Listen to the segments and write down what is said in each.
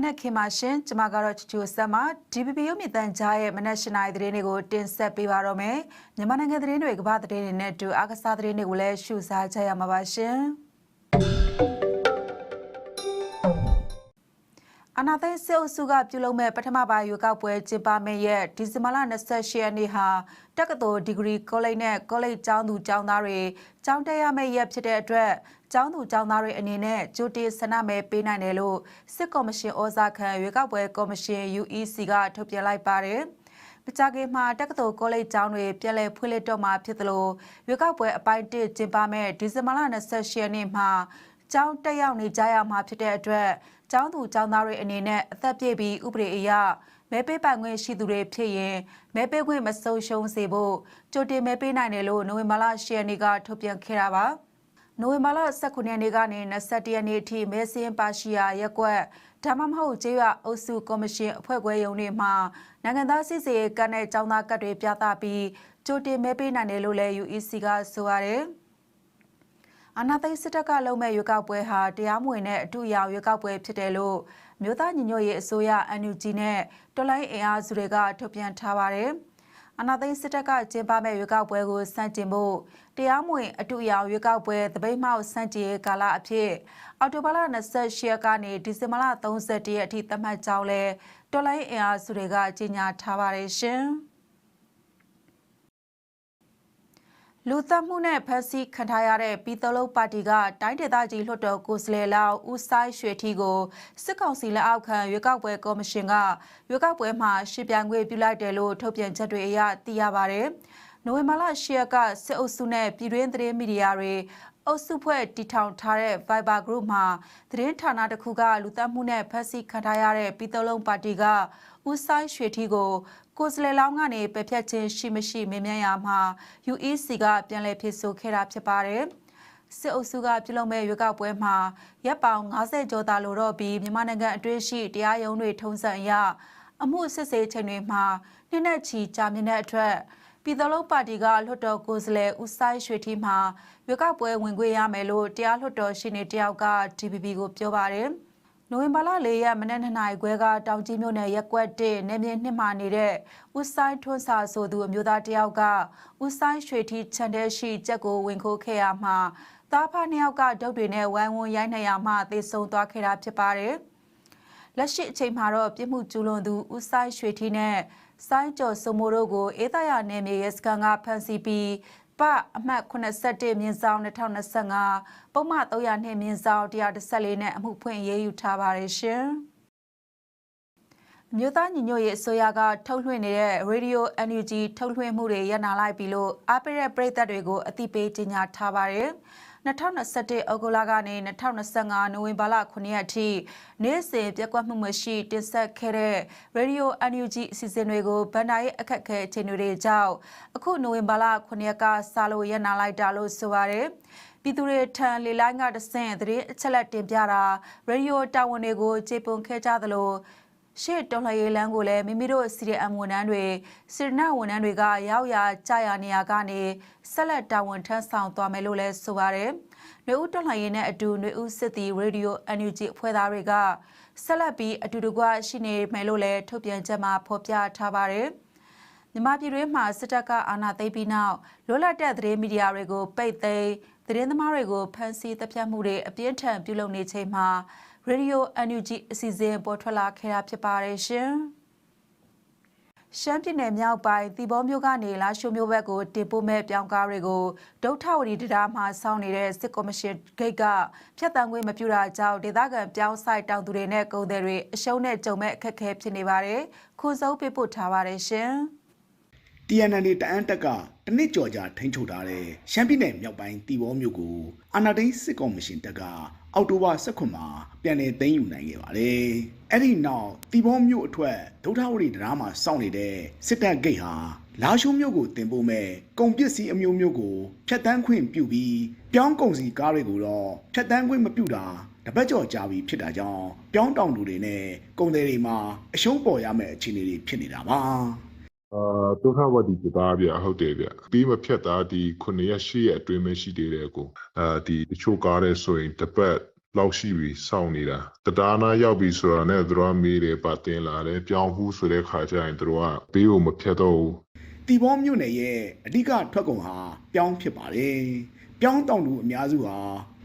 င်္ဂလာမနက်ခင်ပါရှင်ကျမကတော့ချူချူဆက်မ DPP ရုပ်မြင့်တန်ကြားရဲ့မနက်၈နာရီသတင်းတွေကိုတင်ဆက်ပေးပါတော့မယ်မြန်မာနိုင်ငံသတင်းတွေကမ္ဘာသတင်းတွေနဲ့အတူအားကစားသတင်းတွေကိုလည်းရှုစားကြရမှာပါရှင် အနာသိန်းစေအုပ်စုကပြုလုပ်မဲ့ပထမပိုင်းရွေးကောက်ပွဲကျင်းပမယ့်ရက်ဒီဇင်ဘာလ28ရက်နေ့ဟာတက္ကသိုလ်ဒီဂရီကောလိပ်နဲ့ကောလိပ်ကျောင်းသူကျောင်းသားတွေကျောင်းတက်ရမယ့်ရက်ဖြစ်တဲ့အတွက်ကျောင်းသူကျောင်းသားတွေအနေနဲ့ကြိုတင်ဆန္ဒမဲပေးနိုင်တယ်လို့စစ်ကော်မရှင်ဩဇာခံရွေးကောက်ပွဲကော်မရှင် UEC ကထုတ်ပြန်လိုက်ပါတယ်။မကြခင်မှာတက္ကသိုလ်ကောလိပ်ကျောင်းတွေပြည်လည်ဖွင့်လှစ်တော့မှာဖြစ်သလိုရွေးကောက်ပွဲအပိုင်း1ကျင်းပမဲ့ဒီဇင်ဘာလ28ရက်နေ့မှာ ကျောင်းတက်ရောက်နေကြရမှာဖြစ်တဲ့အတွက်ကျောင်းသူကျောင်းသားတွေအနေနဲ့အသက်ပြည့်ပြီးဥပဒေအရမဲပေးပိုင်ခွင့်ရှိသူတွေဖြစ်ရင်မဲပေးခွင့်မဆုံးရှုံးစေဖို့ကြိုတင်မဲပေးနိုင်တယ်လို့နိုဝင်ဘာလ10ရက်နေ့ကထုတ်ပြန်ခဲ့တာပါ။နိုဝင်ဘာလ19ရက်နေ့ကနေ21ရက်နေ့အထိမဲစင်းပါရှိယာရက်ကွက်ဒါမှမဟုတ်ကျေးရွာအုပ်စုကော်မရှင်အဖွဲ့ခွဲရုံးတွေမှာနိုင်ငံသားစစ်စေကတ်နဲ့ចောင်းသားကတ်တွေပြသပြီးကြိုတင်မဲပေးနိုင်တယ်လို့လည်း UEC ကဆိုရတယ်။ အာနာသိန်းစစ်တပ်ကလုံမဲ့ရွေးကောက်ပွဲဟာတရားမဝင်တဲ့အတူအယောင်ရွေးကောက်ပွဲဖြစ်တယ်လို့မြို့သားညီညွတ်ရေးအစိုးရ NUG နဲ့တော်လိုင်းအင်အားစုတွေကထုတ်ပြန်ထားပါတယ်။အာနာသိန်းစစ်တပ်ကကျင်းပမဲ့ရွေးကောက်ပွဲကိုစန့်ကျင်ဖို့တရားမဝင်အတူအယောင်ရွေးကောက်ပွဲတပိတ်မှောက်စန့်ကျင်ရေးကာလအဖြစ်အော်တိုဘာလ28ရက်ကနေဒီဇင်ဘာလ31ရက်အထိသတ်မှတ်ကြောင်းလဲတော်လိုင်းအင်အားစုတွေကကြေညာထားပါတယ်ရှင်။ လူသက်မှုနဲ့ဖက်စီခံထားရတဲ့ပြည်သလုံးပါတီကတိုင်းဒေသကြီးလွှတ်တော်ကိုယ်စားလှယ်လောက်ဦးဆိုင်ရွှေထီကိုစစ်ကောင်စီလက်အောက်ခံရွေးကောက်ပွဲကော်မရှင်ကရွေးကောက်ပွဲမှာရှင်းပြငွေပြုလိုက်တယ်လို့ထုတ်ပြန်ချက်တွေအရသိရပါတယ်။နိုဝင်ဘာလ10ရက်ကစစ်အုပ်စုနဲ့ပြည်တွင်းသတင်းမီဒီယာတွေအုပ်စုဖွဲ့တီထောင်ထားတဲ့ Viber Group မှာသတင်းဌာနတစ်ခုကလူသက်မှုနဲ့ဖက်စီခံထားရတဲ့ပြည်သလုံးပါတီက ဦးဆိုင်ရွှေထီကိုကိုယ်စားလှယ်လောင်းကနေပယ်ဖြတ်ခြင်းရှိမရှိမေးမြန်းရမှာ UEC ကပြန်လည်ဖြစ်ဆိုခဲ့တာဖြစ်ပါတယ်။စစ်အုပ်စုကပြုလုပ်မဲ့ရွေးကောက်ပွဲမှာရပ်ပေါင်း90ကျော်သာလိုတော့ပြီးမြန်မာနိုင်ငံအတွင်းရှိတရားရုံးတွေထုံးစံအရအမှုစစ်ဆေးချိန်တွေမှာနှစ်နဲ့ချီကြာမြင့်တဲ့အတွက်ပြည်တော်လုံးပါတီကလွှတ်တော်ကိုယ်စားလှယ်ဦးဆိုင်ရွှေထီမှာရွေးကောက်ပွဲဝင်ခွင့်ရမယ်လို့တရားလွှတ်တော်ရှိနေတယောက်က DPP ကိုပြောပါတယ်။ နိုဝင်ဘာလ၄ရက်မနက်2နာရီခွဲကတောင်ကြီးမြို့နယ်ရက်ကွက်1နေမြေနှစ်မှာနေတဲ့ဦးဆိုင်ထွန်းစာဆိုသူအမျိုးသားတယောက်ကဦးဆိုင်ရွှေထီချန်တဲ့ရှိကြက်ကိုဝင်ခိုးခဲ့ရမှာသားဖနှစ်ယောက်ကဒုတ်တွေနဲ့ဝိုင်းဝန်းရိုက်နှက်ရမှသေဆုံးသွားခဲ့တာဖြစ်ပါတယ်။လက်ရှိအချိန်မှာတော့ပြစ်မှုကျူးလွန်သူဦးဆိုင်ရွှေထီနဲ့စိုင်းကျော်စုံမိုးတို့ကိုအေးသရနယ်မြေရဲစခန်းကဖမ်းဆီးပြီး ပအမှတ်81မြင်းဆောင်2025ပုံမှန်300နှင့်မြင်းဆောင်114နဲ့အမှုဖွင့်ရေးယူထားပါတယ်ရှင်။မြို့သားညီညွတ်ရေးအစိုးရကထုတ်လွှင့်နေတဲ့ Radio NUG ထုတ်လွှင့်မှုတွေရပ်နာလိုက်ပြီလို့အားပေးတဲ့ပရိသတ်တွေကိုအသိပေးကြေညာထားပါတယ်။ 2021အောက်တိုဘာကနေ2025နိုဝင်ဘာလ9ရက်အထိနေ့စဉ်ပြက်ကွက်မှုမရှိတင်ဆက်ခဲ့တဲ့ Radio NUG အစီအစဉ်တွေကိုဗန်ဒါရဲ့အခက်အခဲအခြေအနေတွေကြောင့်အခုနိုဝင်ဘာလ9ရက်ကစလို့ရနာလိုက်တာလို့ဆိုပါတယ်ပြည်သူတွေထံလေလိုင်းကတဆင့်သတင်းအချက်လက်တင်ပြတာရေဒီယိုတာဝန်တွေကိုခြေပွန်ခဲ့ကြသလို ရှေ့တော်လှန်ရေးလမ်းကိုလည်းမိမိတို့ CDM ဝန်ထမ်းတွေစေတနာဝန်ထမ်းတွေကရောက်ရကြရနေရကနေဆက်လက်တာဝန်ထမ်းဆောင်သွားမယ်လို့လည်းဆိုပါတယ်။နှွေဦးတော်လှန်ရေးနဲ့အတူနှွေဦးစစ်တီရေဒီယို NUG အဖွဲ့သားတွေကဆက်လက်ပြီးအတူတကွရှိနေမယ်လို့လည်းထုတ်ပြန်ချက်မှာဖော်ပြထားပါတယ်။မြန်မာပြည်တွင်းမှာစစ်တပ်ကအာဏာသိမ်းပြီးနောက်လွတ်လပ်တဲ့သတင်းမီဒီယာတွေကိုပိတ်သိမ်းသတင်းသမားတွေကိုဖမ်းဆီးတပ်ဖြတ်မှုတွေအပြင်းထန်ပြုလုပ်နေချိန်မှာ ရေဒီယို NUG အစီအစဉ်ပေါ်ထွက်လာခဲ့တာဖြစ်ပါတယ်ရှင်။ရှမ်းပြည်နယ်မြောက်ပိုင်းတီဘောမြို့ကနေလာရှိုမြို့ဘက်ကိုတင်ပို့မဲ့ပြောင်းကားတွေကိုဒုထဝတီတရားမှစောင့်နေတဲ့စစ်ကော်မရှင်ဂိတ်ကဖျက်တမ်းခွင့်မပြုတာကြောင့်ဒေသခံပြောင်းဆိုင်တောင်သူတွေနဲ့ကုန်သည်တွေအရှုံးနဲ့ကြုံမဲ့အခက်အခဲဖြစ်နေပါတယ်။ခုစုပ်ပြပို့ထားပါတယ်ရှင်။ TNN တအန်းတက်ကတနစ်ကြော်ကြာထိန်းချုပ်ထားတဲ့ရှမ်းပြည်နယ်မြောက်ပိုင်းတီဘောမြို့ကိုအာနာဒိန်းစစ်ကော်မရှင်တပ်ကအောက်တိုဘာ16မှာပြန်လည်သိမ်းယူနိုင်ခဲ့ပါတယ်။အဲ့ဒီနောက်တီဘောမြို့အထွတ်ဒုထဝရီတရားမှာစောင့်နေတဲ့စစ်တပ်ဂိတ်ဟာလာရှိုးမြို့ကိုတင်ပို့မဲ့ကုန်ပစ္စည်းအမျိုးမျိုးကိုဖျက်တမ်းခွင့်ပြုပြီးပြောင်းကုန်စီကားတွေကိုတော့ဖျက်တမ်းခွင့်မပြုတာတပတ်ကျော်ကြာပြီဖြစ်တာကြောင့်ပြောင်းတောင်လူတွေနဲ့ကုန်သည်တွေမှာအရှုံးပေါ်ရမယ့်အခြေအနေတွေဖြစ်နေတာပါ။ အာဒုက္ခဝတ္တိပြသားဗျဟုတ်တယ်ဗျပြီးမဖြတ်သားဒီ9ရက်10ရက်အတွင်းပဲရှိသေးတယ်ကိုအာဒီတချို့ကားတဲ့ဆိုရင်တစ်ပတ်လောက်ရှိပြီစောင့်နေတာတရားနာရောက်ပြီဆိုတာနဲ့သူတို့ကမေးတယ်ပါတင်လာတယ်ပြောင်းဘူးဆိုတဲ့ခါကျရင်သူတို့ကဘေးကိုမဖြတ်တော့ဘူးတီဘောမြို့နယ်ရဲ့အဓိကထွက်ကုန်ဟာပြောင်းဖြစ်ပါတယ်။ပြောင်းတောင်သူအများစုဟာ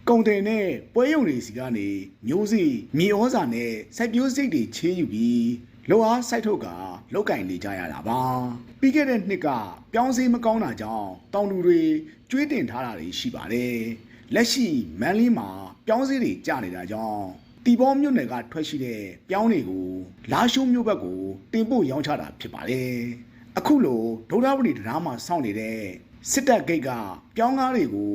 ကုန်တယ်နဲ့ပွဲရုံတွေစီကနေမျိုးစီမြေဩဇာနဲ့စိုက်ပျိုးစိတ်တွေချေးယူပြီး လောအားစိုက်ထုတ်ကလောက်ကင်နေကြရတာပါ။ပြီးခဲ့တဲ့နှစ်ကပြောင်းစည်းမကောင်းတာကြောင့်တောင်သူတွေကျွေးတင်ထားတာတွေရှိပါတယ်။လက်ရှိမန်းလေးမှာပြောင်းစည်းတွေကျနေတာကြောင့်တီဘောမြို့နယ်ကထွက်ရှိတဲ့ပြောင်းတွေကိုလာရှိုးမြို့ဘက်ကိုတင်ပို့ရောင်းချတာဖြစ်ပါတယ်။အခုလိုဒုဒ္ဓဝတိတရားမှာစောင့်နေတဲ့စစ်တပ်ဂိတ်ကပြောင်းကားတွေကို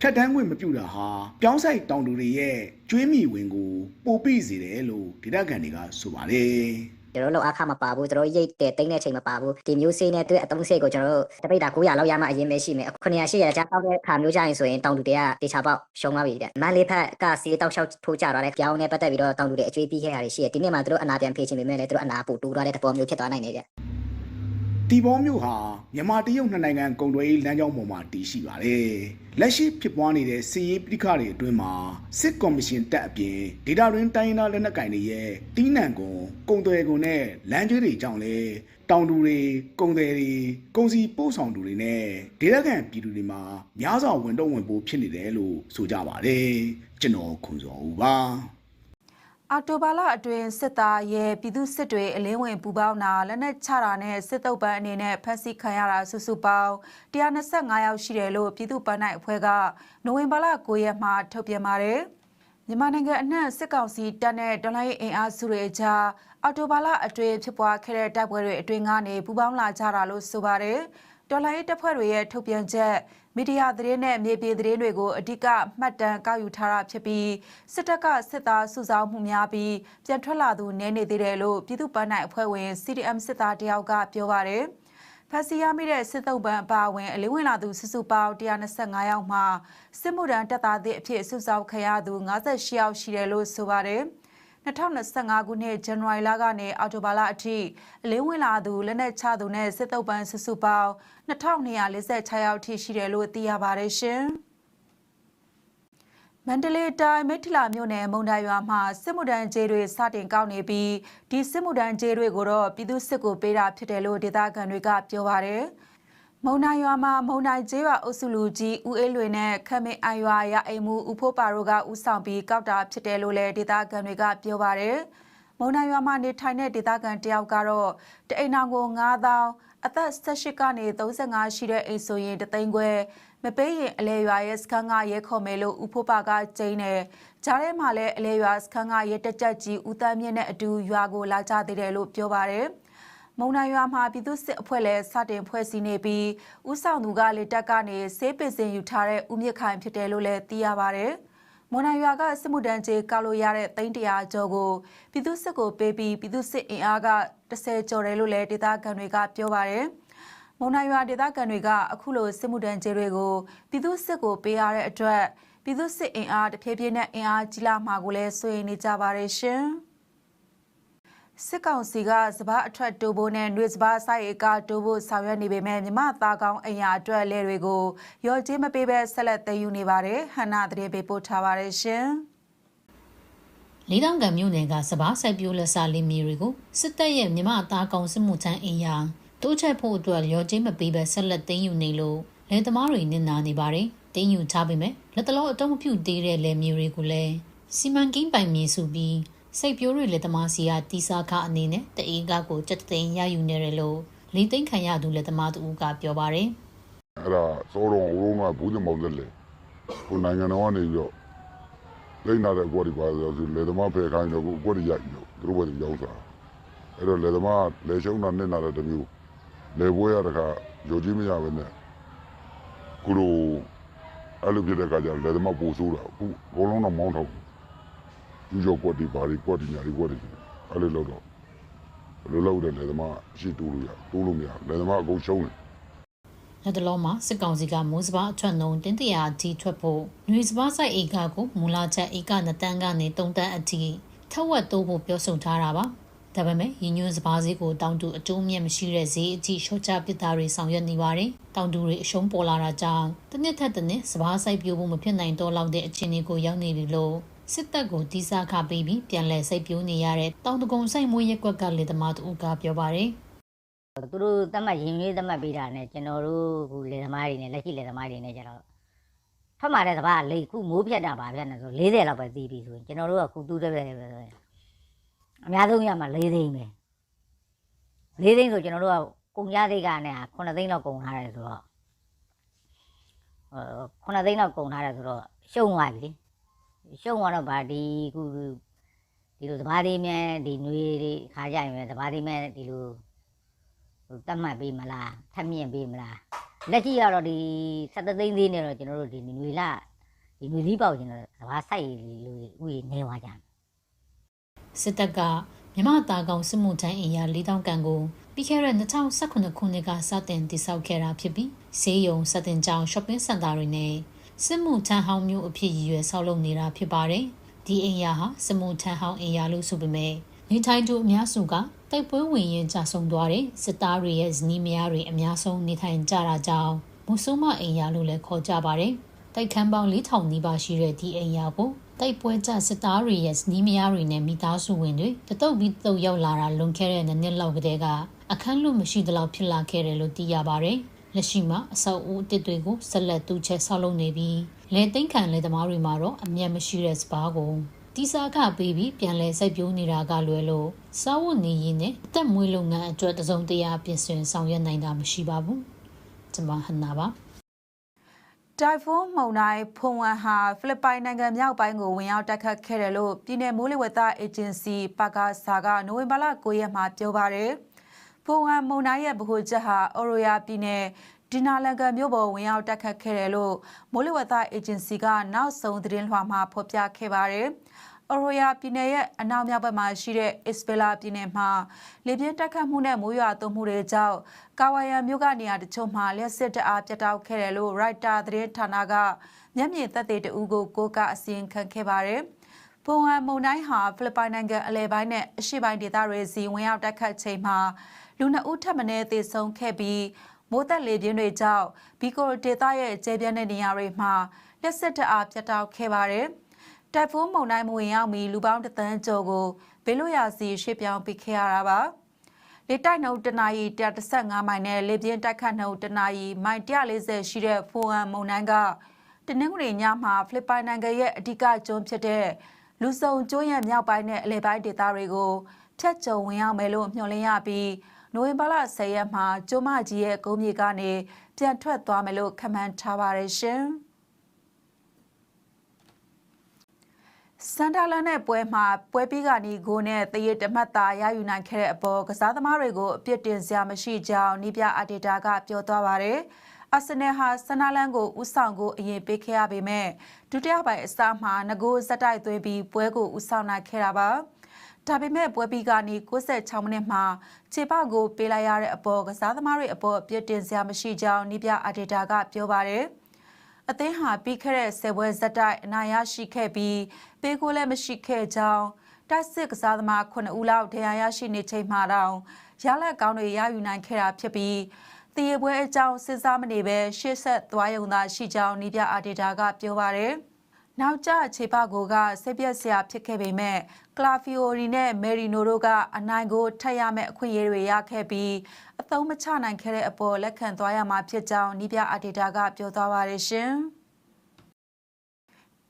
ဖြတ်တန်းခွင့်မပြုတာဟာပြောင်းဆိုင်တောင်သူတွေရဲ့ကျွေးမိဝင်ကိုပိုပိစေတယ်လို့ဒေသခံတွေကဆိုပါတယ် ကျွန်တော်တို့လောက်အခမပါဘူးကျွန်တော်ရိတ်တဲ့တိမ့်တဲ့အချိန်မပါဘူးဒီမျိုးစေးနဲ့တွေ့အတုံးစေးကိုကျွန်တော်တို့တပိတ်တာ900လောက်ရမှအရင်ပဲရှိမယ်900 800ကြားတောက်တဲ့ခါမျိုးကြရင်ဆိုရင်တောင်တူတွေကတေချာပေါက်ရှုံးသွားပြီတဲ့မန်လေးဖက်ကစီးတောက်လျှောက်ထိုးကြသွားတယ်ကြောင်းနဲ့ပတ်သက်ပြီးတော့တောင်တူတွေအကျွေးပြီးခဲ့တာတွေရှိတယ်ဒီနေ့မှသူတို့အနာပြန်ဖေးချင်ပေမဲ့လည်းသူတို့အနာပို့တိုးသွားတဲ့သဘောမျိုးဖြစ်သွားနိုင်တယ် တဲ့တီဘောမြို့ဟာမြန်မာတရုတ်နှစ်နိုင်ငံကုန်သွယ်ရေးလမ်းကြောင်းပေါ်မှာတည်ရှိပါတယ်လက်ရှိဖြစ်ပွားနေတဲ့စီးရေးပဋိခါတွေအတွင်းမှာစစ်ကော်မရှင်တပ်အပြင်ဒေတာရင်းတိုင်းရင်းသားလက်နက်ကိုင်တွေရဲ့တီးနှံကုန်ကုန်သွယ်ကုန်နဲ့လမ်းကျွေးတွေကြောင့်လေတောင်သူတွေကုန်သည်တွေကုန်စည်ပို့ဆောင်သူတွေနဲ့ဒေသခံပြည်သူတွေမှာများစွာဝင်တော့ဝင်ပိုးဖြစ်နေတယ်လို့ဆိုကြပါတယ်ကျွန်တော်ခွန်စောဦးပါ အော်တိုဘာလအတွင်းစစ်သားရဲ့ပြည်သူစစ်တွေအလင်းဝင်ပူပေါင်းတာလက်နက်ချတာနဲ့စစ်တုပ်ပန်းအနေနဲ့ဖမ်းဆီးခံရတာစုစုပေါင်း125ယောက်ရှိတယ်လို့ပြည်သူ့ပန်းနိုင်အဖွဲ့ကနိုဝင်ဘာလ9ရက်မှာထုတ်ပြန်ပါတယ်။မြန်မာနိုင်ငံအနှံ့စစ်ကောင်စီတပ်နဲ့တော်လှန်ရေးအင်အားစုတွေအကြားအော်တိုဘာလအတွင်းဖြစ်ပွားခဲ့တဲ့တိုက်ပွဲတွေအတွင်းကနေပူပေါင်းလာကြတာလို့ဆိုပါတယ်။ တော်လှန်ရေးတပ်ဖွဲ့တွေရဲ့ထုတ်ပြန်ချက်မီဒီယာသတင်းနဲ့မြေပြင်သတင်းတွေကိုအဓိကမှတ်တမ်းကောက်ယူထားတာဖြစ်ပြီးစစ်တပ်ကစစ်သားစုဆောင်းမှုများပြီးပြန်ထွက်လာသူနည်းနေသေးတယ်လို့ပြည်သူ့ပန်းနိုင်အဖွဲ့ဝင် CDM စစ်သားတယောက်ကပြောပါတယ်။ဖက်စီရမိတဲ့စစ်တုပ်ပန်းအပါအဝင်အလင်းဝင်လာသူစုစုပေါင်း125ယောက်မှစစ်မှုထမ်းတပ်သားသည့်အဖြစ်စုဆောင်းခံရသူ58ယောက်ရှိတယ်လို့ဆိုပါတယ်။ 2025ခုနှစ်ဇန်နဝါရီလကနေအောက်တိုဘာလအထိအလင်းဝင်လာသူလက်နက်ချသူနဲ့စစ်တုပ်ပန်းစုစုပေါင်း2246ယောက်ထိရှိတယ်လို့သိရပါတယ်ရှင်။မန္တလေးတိုင်းမိထ္ထလာမြို့နယ်မုံတိုင်ရွာမှာစစ်မှုထမ်းကျေးတွေစတင်ကောက်နေပြီးဒီစစ်မှုထမ်းကျေးတွေကိုတော့ပြည်သူစစ်ကိုပေးတာဖြစ်တယ်လို့ဒေသခံတွေကပြောပါတယ်။ မုံနိုင်ရွာမှာမုံနိုင်ကျေးရွာအုပ်စုလူကြီးဦးအေးလွေနဲ့ခမင်းအရွာရအိမ်မှုဦးဖိုးပါတို့ကဦးဆောင်ပြီးကောက်တာဖြစ်တယ်လို့လည်းဒေသခံတွေကပြောပါတယ်။မုံနိုင်ရွာမှာနေထိုင်တဲ့ဒေသခံတယောက်ကတော့တအိမ်အောင်ကို9000အသက်18ကနေ35ရှိတဲ့အိမ်ဆိုရင်တသိန်းခွဲမပေးရင်အလဲရွာရဲ့စခန်းကရဲခေါ်မယ်လို့ဦးဖိုးပါကကျင်းတယ်။ဂျားထဲမှာလည်းအလဲရွာစခန်းကရဲတက်ကြက်ကြီးဦးတန်းမြင့်နဲ့အတူရွာကိုလာကြသေးတယ်လို့ပြောပါတယ်။ မုံနိုင်ရွာမှာပြည်သူစစ်အဖွဲ့လည်းစတင်ဖွဲ့စည်းနေပြီးဥဆောင်သူကလေတက်ကနေဆေးပင်စင်ယူထားတဲ့ဦးမြင့်ခိုင်ဖြစ်တယ်လို့လည်းသိရပါတယ်။မွန်နိုင်ရွာကစစ်မှုတန်းကျေကောက်လို့ရတဲ့သိန်းတရာကျော်ကိုပြည်သူစစ်ကိုပေးပြီးပြည်သူစစ်အင်အားက30ကျော်တယ်လို့လည်းဒေသခံတွေကပြောပါတယ်။မွန်နိုင်ရွာဒေသခံတွေကအခုလိုစစ်မှုတန်းကျေတွေကိုပြည်သူစစ်ကိုပေးရတဲ့အတွက်ပြည်သူစစ်အင်အားတဖြည်းဖြည်းနဲ့အင်အားကြီးလာမှာကိုလည်းစိုးရိမ်နေကြပါတယ်ရှင်။ စစ်ကောင်စီကစပားအထွက်တိုးဖို့နဲ့ຫນွေစပားဆိုင်အကတိုးဖို့ဆောင်ရွက်နေပေမဲ့မြမသားကောင်းအရာအတွက်လဲတွေကိုရော်ကြီးမပေးဘဲဆက်လက်သိမ်းယူနေပါတယ်ဟန္နာတရေပေးပို့ထားပါတယ်ရှင်လေးတောင်ကံမြို့နယ်ကစပားဆက်ပြိုးလက်စာလီမီတွေကိုစစ်တပ်ရဲ့မြမအသားကောင်စစ်မှုထမ်းအင်ယာတိုးချက်ဖို့အတွက်ရောချင်းမပေးပဲဆက်လက်သိမ်းယူနေလို့လယ်သမားတွေနစ်နာနေပါတယ်။သိမ်းယူထားပေမဲ့လက်တလုံးအတုံးမပြုတ်သေးတဲ့လယ်မျိုးတွေကိုလည်းစီမံကိန်းပိုင်မြေစုပြီး စိတ်ပြိုးတွေလက်သမားစီကတီစာခအနေနဲ့တအေးကားကိုစက်သိန်းရယူနေတယ်လို့လေးသိန်းခံရသူလက်သမားတူကပြောပါတယ်။အဲ့ဒါစောတော်ဦးလုံးကဘူးတင်မောက်လက်လေကိုနိုင်ငံတော်ကနေပြီးတော့လိမ့်လာတဲ့အကွက်တွေပါဆိုတော့လေသမားဖယ်ခိုင်းတော့ကိုအကွက်တွေရိုက်ပြီးတော့သူတို့ဘက်တွေရောက်စားအဲ့တော့လေသမားလေရှုံးတာနဲ့နာတဲ့တမျိုးလေပွဲရတဲ့ခါရုပ်ကြီးမရပဲနဲ့ခုလိုအဲ့လိုဖြစ်တဲ့ခါကျလေသမားပူဆိုးတာအခုဘလုံးတော့မောင်းထောက် ယူကြောကွက်တွေပါတွေကွက်တွေညာတွေကွက်တွေအဲ့လိုလောက်တော့ဘယ်လိုလောက်တယ်လေသမားရှိတူလို့ရတူလို့မရလေသမားအကုန်ရှုံးတယ်လက်တလုံးမှာစစ်ကောင်စီကမိုးစပါအထွက်နှုံတင်းတရာအထိထွက်ဖို့ຫນွေစပါဆိုင်ဧကကိုမူလာချက်ဧက2တန်းကနေ3တန်းအထိထက်ဝက်တိုးဖို့ပြောဆိုထားတာပါဒါပေမဲ့ရင်းညွှန်းစပါးဈေးကိုတောင်တူအကျိုးမြတ်မရှိတဲ့ဈေးအထိရှော့ချပစ်တာတွေဆောင်ရွက်နေပါတယ်တောင်တူတွေအရှုံးပေါ်လာတာကြောင့်တစ်နှစ်ထက်တစ်နှစ်စပါးဆိုင်ပြိုးဖို့မဖြစ်နိုင်တော့လောက်တဲ့အခြေအနေကိုရောက်နေပြီလို့ စစ်တပ်ကိုတီးစားခပေးပြီးပြန်လည်စိတ်ပြိုးနေရတဲ့တောင်တကုံဆိုင်မွေးရက်ကွက်ကလေသမားတူကပြောပါတယ်သူတို့တတ်မှတ်ရင်လေးတတ်မှတ်ပေးတာနဲ့ကျွန်တော်တို့ခုလေသမားတွေနဲ့လက်ရှိလေသမားတွေနဲ့ကျတော့ဖတ်မှာတဲ့သဘာလေခုမိုးဖြတ်တာဗာဖြတ်နေဆို40လောက်ပဲတီးပြီဆိုရင်ကျွန်တော်တို့ကခုတူးတဲ့ပဲပဲဆိုရင်အများဆုံးရမှာ4သိန်းပဲ4သိန်းဆိုကျွန်တော်တို့ကကုန်ကြသိကနဲ့9သိန်းလောက်ကုန်ထားတယ်ဆိုတော့ဟို9သိန်းလောက်ကုန်ထားတယ်ဆိုတော့ရှုံသွားပြီလေ ရှုံသွားတော့ဗာဒီခုဒီလိုသဘာတိမဲဒီနွေတွေခါကြရင်ပဲသဘာတိမဲဒီလိုတတ်မှတ်ပေးမလားထက်မြင့်ပေးမလားလက်ရှိကတော့ဒီ73သိန်းသေးနေတော့ကျွန်တော်တို့ဒီနွေလဒီနွေလီးပေါက်ကျွန်တော်သဘာဆိုင်လူဥယျာဉ်နေသွားကြတယ်စစ်တပ်ကမြမသားကောင်စစ်မှုထမ်းအင်အား၄000ကန်ကိုပြီးခဲ့တဲ့2019ခုနှစ်ကစတင်တည်ဆောက်ခဲ့တာဖြစ်ပြီးဈေးရုံစတင်ကြောင် shopping center တွေနဲ့ စစ်မှုထမ်းဟောင်းမျိုးအဖြစ်ရည်ရွယ်ဆောက်လုပ်နေတာဖြစ်ပါတယ်။ဒီအင်အားဟာစစ်မှုထမ်းဟောင်းအင်အားလို့ဆိုပေမဲ့နေထိုင်သူအများစုကတိုက်ပွဲဝင်ရင်ကြာဆုံးသွားတဲ့စစ်သားတွေရဲ့ဇနီးမယားတွေအများဆုံးနေထိုင်ကြတာကြောင့်မုဆိုးမအင်အားလို့လည်းခေါ်ကြပါတယ်။တိုက်ခန်းပေါင်း4000နီးပါးရှိတဲ့ဒီအင်အားကိုတိုက်ပွဲကြစစ်သားတွေရဲ့ဇနီးမယားတွေနဲ့မိသားစုဝင်တွေတတုတ်ပြီးတုတ်ရောက်လာတာလွန်ခဲ့တဲ့နှစ်နှစ်လောက်ကတည်းကအခန်းလူမရှိသလောက်ဖြစ်လာခဲ့တယ်လို့သိရပါတယ်။ လက်ရှိမှာအဆောက်အဦအသစ်တွေကိုဆက်လက်တူချက်ဆောက်လုပ်နေပြီးလေသိမ့်ခံလေသမားတွေမှာတော့အမျက်မရှိတဲ့စပါးကိုတီစာခပေးပြီးပြန်လဲစိုက်ပျိုးနေတာကလွယ်လို့စားဝတ်နေရင်းနဲ့အသက်မွေးလုပ်ငန်းအတွက်တစုံတရာပြင်ဆင်ဆောင်ရွက်နိုင်တာမရှိပါဘူး။ကျွန်မဟန်နာပါတိုင်ဖွန်းမုန်တိုင်းဖုံဝမ်ဟာဖိလစ်ပိုင်နိုင်ငံမြောက်ပိုင်းကိုဝင်ရောက်တိုက်ခတ်ခဲ့တယ်လို့ပြည်내မိုးလေဝသအေဂျင်စီပါကာဆာကနိုဝင်ဘာလ9ရက်မှာပြောပါတယ်။ ဖုံဝမ်မုန်တိုင်းရဲ့ဗဟိုချက်ဟာအော်ရိုယာပြည်내ဒီနာလန်ကန်မြို့ပေါ်ဝင်ရောက်တိုက်ခတ်ခဲ့တယ်လို့မိုးလေဝသအေဂျင်စီကနောက်ဆုံးသတင်းလွှာမှာဖော်ပြခဲ့ပါတယ်။အော်ရိုယာပြည်နယ်ရဲ့အနောက်မြောက်ဘက်မှာရှိတဲ့အစ္စပလာပြည်နယ်မှာလေပြင်းတိုက်ခတ်မှုနဲ့မိုးရွာသွန်းမှုတွေကြောင့်ကာဝါယံမြို့ကနေရာတချို့မှာလျှက်စစ်တအားပြတ်တောက်ခဲ့တယ်လို့ Writer သတင်းဌာနကမျက်မြင်သက်သေတဦးကိုကိုးကားအစီရင်ခံခဲ့ပါတယ်။ပုံဟန်မုန်တိုင်းဟာဖိလစ်ပိုင်နိုင်ငံအလဲပိုင်းနဲ့အရှေ့ပိုင်းဒေသတွေစီဝင်ရောက်တိုက်ခတ်ချိန်မှာ လူနှစ်ဦးထပ်မံသေဆုံးခဲ့ပြီးမိုးသက်လေပြင်းတွေကြောင့်ဘီကိုဒေသရဲ့ကျဲပြန့်တဲ့နေရာတွေမှာလက်စစ်တအားပြတ်တောက်ခဲ့ပါတယ်။တိုက်ဖိုးမုန်တိုင်းမဝင်ရောက်မီလူပေါင်းတသန်းကျော်ကိုဘေးလွတ်ရာစီရှေ့ပြောင်းပေးခဲ့ရတာပါ။လေတိုက်နှုန်းတနာရီ135မိုင်နဲ့လေပြင်းတိုက်ခတ်နှုန်းတနာရီမိုင်140ရှိတဲ့ဖိုဟန်မုန်တိုင်းကတနင်္ဂနွေညမှာဖိလစ်ပိုင်နိုင်ငံရဲ့အဓိကကျွန်းဖြစ်တဲ့လူစုံကျွန်းရဲ့မြောက်ပိုင်းနဲ့အလယ်ပိုင်းဒေသတွေကိုဖြတ်ကျော်ဝင်ရောက်မယ်လို့မျှော်လင့်ရပြီး နိုဝင်ဘာလ10ရက်မှာကျွန်းမကြီးရဲ့ကုန်းမြေကနေပြန်ထွက်သွားမယ်လို့ခန့်မှန်းထားပါတယ်ရှင်။စန်တာလန်နဲ့ပွဲမှာပွဲပြီးကနီဂိုနဲ့တရေတမတ်တာရယူနိုင်ခဲ့တဲ့အပေါ်ကစားသမားတွေကိုအပြစ်တင်စရာမရှိကြောင်းနီးပြအာတီတာကပြောသွားပါတယ်။အာဆင်နယ်ဟာစန်တာလန်ကိုဥဆောင်ကိုအရင်ပေးခဲ့ရပေမဲ့ဒုတိယပိုင်းအစမှာငကိုဇက်တိုက်သွင်းပြီးပွဲကိုဥဆောင်နိုင်ခဲ့တာပါ။ ဒါပေမဲ့ပွဲပြီးကနေ96မိနစ်မှာခြေပကိုပေးလိုက်ရတဲ့အပေါ်ကစားသမားတွေအပေါ်အပြစ်တင်စရာမရှိကြောင်းနီးပြအာတီတာကပြောပါတယ်။အသင်းဟာပြီးခဲ့တဲ့ဆယ်ပွဲဇက်တိုက်အနိုင်ရရှိခဲ့ပြီးပေးကိုလည်းမရှိခဲ့ကြောင်းတိုက်စစ်ကစားသမား9ဦးလောက်တရားရရှိနေချိန်မှာတောင်ရလက်ကောင်းတွေရယူနိုင်ခဲ့တာဖြစ်ပြီးတရေပွဲအကြောင်းစဉ်းစားမနေပဲရှေ့ဆက်သွားရုံသာရှိကြောင်းနီးပြအာဒေတာကပြောပါရယ် နောက်ကျခြေပကိုကစိတ်ပြက်စရာဖြစ်ခဲ့ပေမဲ့ကလာဖီယိုရီနဲ့မယ်ရီနိုတို့ကအနိုင်ကိုထပ်ရမယ့်အခွင့်အရေးတွေရခဲ့ပြီးအသုံးမချနိုင်ခဲ့တဲ့အပေါ်လက်ခံသွားရမှာဖြစ်ကြောင်းနီးပြအာဒေတာကပြောသွားပါရရှင်။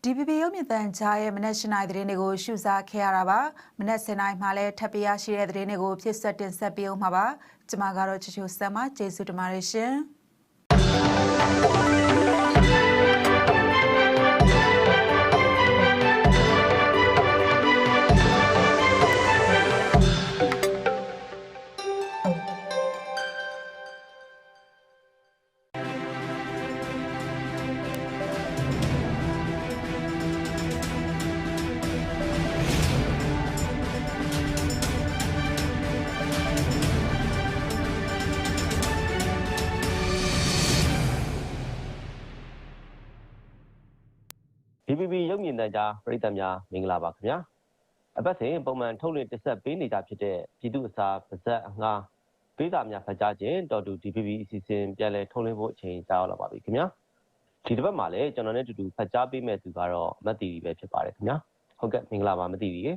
DPP ရုပ်မြင်သံကြားရဲ့မနက်၈နိုင်သတင်းတွေကိုရှုစားခဲ့ရတာပါမနက်7နိုင်မှလည်းထပ်ပြရရှိတဲ့သတင်းတွေကိုဖြစ်ဆက်တင်ဆက်ပေးအောင်ပါပါကျွန်မကတော့ချီချိုဆမ်မကျေးဇူးတင်ပါတယ်ရှင်။ ရုပ်မြင်သံကြားပရိသတ်များမင်္ဂလာပါခင်ဗျာအပတ်စဉ်ပုံမှန်ထုတ်လွှင့်တက်ဆက်ပေးနေကြဖြစ်တဲ့ပြည်သူ့အစာပါဇက်အငှားပေးစာများဖတ်ကြားခြင်းတော်တူ DPP အစီအစဉ်ပြန်လည်ထုတ်လွှင့်ဖို့အချိန်ကြာရောက်လာပါပြီခင်ဗျာဒီတစ်ပတ်မှာလည်းကျွန်တော်နဲ့အတူတူဖတ်ကြားပေးမဲ့သူကတော့မတ်တီပဲဖြစ်ပါတယ်ခင်ဗျာဟုတ်ကဲ့မင်္ဂလာပါမသိဘူးရေ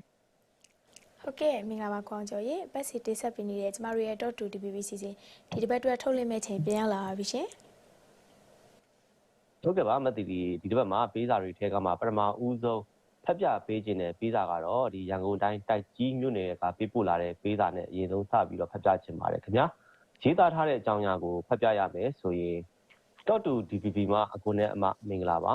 ဟုတ်ကဲ့မင်္ဂလာပါခွန်ကျော်ရေဘက်စီတိဆက်ပေးနေတဲ့ကျမတို့ရဲ့ .2 DPP စီစဉ်ဒီတစ်ပတ်အတွက်ထုတ်လွှင့်မဲ့ချိန်ပြန်ရောက်လာပါပြီရှင် ဟုတ်ကဲ့ပါမသိဘူးဒီတစ်ပတ်မှာပေးစာတွေထဲကမှပထမဦးဆုံးဖက်ပြပေးခြင်းတဲ့ပေးစာကတော့ဒီရန်ကုန်တိုင်းတိုက်ကြီးမြို့နယ်ကပေးပို့လာတဲ့ပေးစာနဲ့အရင်ဆုံးစပြီးတော့ဖက်ပြခြင်းပါတယ်ခင်ဗျာရေးသားထားတဲ့အကြောင်းအရာကိုဖက်ပြရမယ်ဆိုရင် .2 DPP မှာအကိုနဲ့အမမင်္ဂလာပါ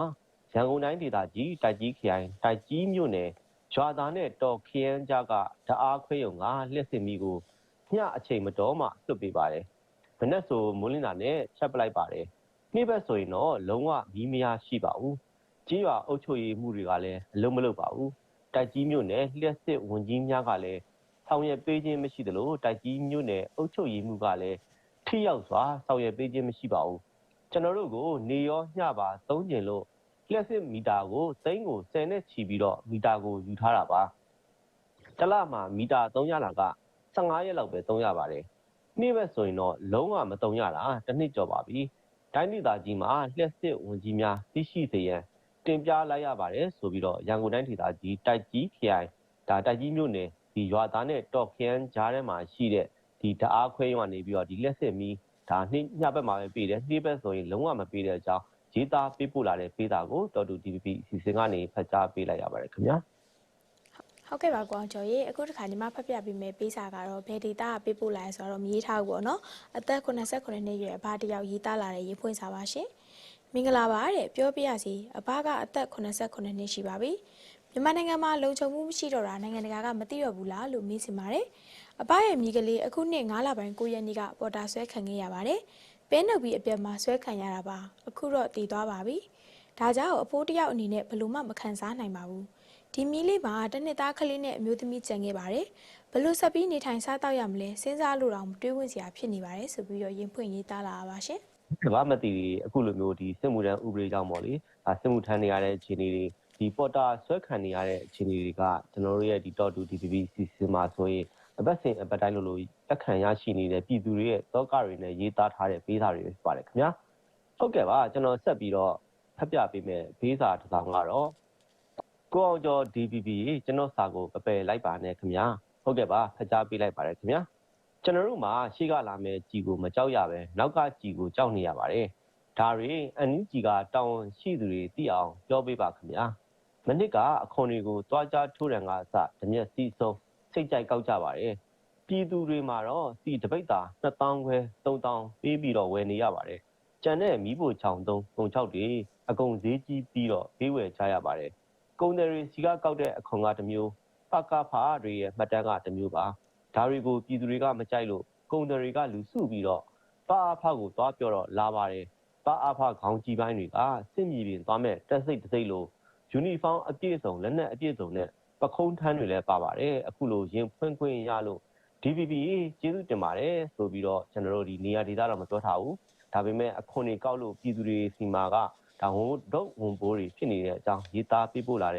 ရန်ကုန်တိုင်းဒေသကြီးတိုက်ကြီးခရိုင်တိုက်ကြီးမြို့နယ်ရွာသားနဲ့တော်ခရမ်းကြားကတအားခွဲယုံကလျှက်စင်မီကိုညအချိန်မတော်မှလွတ်ပေးပါတယ်မနေ့ဆိုမိုးလင်းတာနဲ့ချက်ပလိုက်ပါတယ် နေ့ဘက်ဆိုရင်တော့လုံးဝမီးမရရှိပါဘူးကြီးရွာအုပ်ချုပ်ရေးမှုတွေကလည်းအလုံးမလုပ်ပါဘူးတိုက်ကြီးမြို့နယ်လျှက်စစ်ဝန်ကြီးများကလည်းဆောင်ရွက်ပေးခြင်းမရှိသလိုတိုက်ကြီးမြို့နယ်အုပ်ချုပ်ရေးမှုကလည်းထိရောက်စွာဆောင်ရွက်ပေးခြင်းမရှိပါဘူးကျွန်တော်တို့ကိုနေရောညပါသုံးကျင်လို့လျှက်စစ်မီတာကိုသိန်းကို10နဲ့ချီပြီးတော့မီတာကိုယူထားတာပါတစ်လမှာမီတာ300လာက15ရက်လောက်ပဲ300ပါတယ်နေ့ဘက်ဆိုရင်တော့လုံးဝမ300တာတစ်နှစ်ကျော်ပါပြီ တိုင်းဒေသကြီးမှာ လျှက်စစ်ဝန်ကြီးများ သိရှိစေရန် တင်ပြလိုက်ရပါတယ် ဆိုပြီးတော့ ရန်ကုန်တိုင်းဒေသကြီး တိုက်ကြီးခရိုင်ဒါတိုက်ကြီးမြို့နယ်ဒီရွာသားနဲ့ တော့ခရိုင်ကြားထဲမှာရှိတဲ့ဒီတအားခွဲရွာနေပြီးတော့ဒီလျှက်စစ်မီဒါနှိညဘက်မှာပဲပေးတယ်နှိဘက်ဆိုရင် လုံးဝမပေးတဲ့အကြောင်း ရေးသားပေးပို့လာတဲ့ ပေးတာကို တော်တူ DPP အစီအစဉ်ကနေ ဖတ်ကြားပေးလိုက်ရပါတယ်ခင်ဗျာ ဟုတ်ကဲ့ပါကွန်ကျော်ရေအခုတစ်ခါညီမဖတ်ပြပေးမယ်ပေးစာကတော့ဘယ်ဒေတာကပေးပို့လာလဲဆိုတော့မရေးထားဘူးပေါ့နော်အသက်89နှစ်ရွယ်အဘတစ်ယောက်ရေးသားလာတဲ့ရေးဖွင့်စာပါရှင်မင်္ဂလာပါတဲ့ပြောပြရစီအဘကအသက်89နှစ်ရှိပါပြီမြန်မာနိုင်ငံမှာလုံခြုံမှုမရှိတော့တာနိုင်ငံတကာကမသိတော့ဘူးလားလို့မေးစင်ပါတယ်အဘရဲ့မိကလေးအခုနှစ်9လပိုင်း9ရက်နေ့ကပေါ်တာဆွဲခံခဲ့ရပါတယ်ပဲနှုတ်ပြီးအပြက်မှာဆွဲခံရတာပါအခုတော့တည်သွားပါပြီဒါကြောင့်အဖိုးတစ်ယောက်အနေနဲ့ဘယ်လို့မှမခံစားနိုင်ပါဘူး ဒီမီလေးမှာတစ်နှစ်သားကလေးနဲ့အမျိုးသမီးကြံခဲ့ပါတယ်ဘလို့ဆက်ပြီးနေထိုင်စားတော့ရမလဲစဉ်းစားလို့တော့တွေးဝင်စရာဖြစ်နေပါတယ်ဆိုပြီးတော့ရင်ဖွင့်ရေးသားလာပါရှင်ကဘာမတီအခုလိုမျိုးဒီစစ်မှုထမ်းဥပဒေကြောင့်ပေါ့လေဒါစစ်မှုထမ်းနေရတဲ့အခြေအနေတွေဒီပေါ်တာဆွဲခံနေရတဲ့အခြေအနေတွေကကျွန်တော်တို့ရဲ့ဒီ top 2 DPP စီစဉ်မှာဆိုရင်အပတ်စဉ်အပတ်တိုင်းလိုလိုတက်ခံရရှိနေတဲ့ပြည်သူတွေရဲ့တောကတွေနဲ့ရေးသားထားတဲ့ပေးစာတွေဖြစ်ပါတယ်ခင်ဗျာဟုတ်ကဲ့ပါကျွန်တော်ဆက်ပြီးတော့ဖတ်ပြပေးမယ်ပေးစာတစ်စောင်ကတော့ ကိုအောင်ကျော် DPP ကျွန်တော်စာကိုပပယ်လိုက်ပါနဲ့ခင်ဗျာဟုတ်ကဲ့ပါဖတ်ကြားပေးလိုက်ပါတယ်ခင်ဗျာကျွန်တော်တို့မှာရှေ့ကလာမဲ့ជីကိုမကြောက်ရပဲနောက်ကជីကိုကြောက်နေရပါတယ်။ဒါတွေအန်ယူဂျီကတောင်းဝန်ရှိသူတွေသိအောင်ပြောပေးပါခင်ဗျာ။မနစ်ကအခွန်တွေကိုတွားကြထိုးရန်ကအစဓမြက်စီဆုံးစိတ်ကြိုက်ကောက်ကြပါတယ်။ပြည်သူတွေမှာတော့စီတပိတ်တာ2000ခွဲ3000ပေးပြီးတော့ဝယ်နေရပါတယ်။ကြံတဲ့မီးဖိုချောင်သုံးပုံချောက်တွေအကုန်ဈေးကြီးပြီးတော့ပေးဝယ်ကြရပါတယ်။ ကုန်တယ်တွေစီကကောက်တဲ့အခွန်ကတစ်မျိုးပကဖာတွေရဲ့မှတ်တမ်းကတစ်မျိုးပါ။ဒါတွေကိုပြည်သူတွေကမကြိုက်လို့ကုန်တယ်တွေကလူစုပြီးတော့ပအဖကိုသွားပြောတော့လာပါတယ်ပအဖခေါင်းကြီးပိုင်းတွေကစစ်မြေပြင်သွားမဲ့တက်စိတ်တစ်စိတ်လို့ယူနီဖောင်းအပြည့်စုံလက်နက်အပြည့်စုံနဲ့ပခုံးထမ်းတွေလည်းပါပါတယ်အခုလိုရင်ဖွင့်ခွင့်ရလို့ DPP ကျေးဇူးတင်ပါတယ်ဆိုပြီးတော့ကျွန်တော်တို့ဒီနေရာဒေသတော့မပြောထားဘူးဒါပေမဲ့အခွန်တွေကောက်လို့ပြည်သူတွေစီမာက ဒါဝန်တော့ဝန်ပိုးတွေဖြစ်နေတဲ့အကြောင်းရေးသားပေးပို့လာတဲ့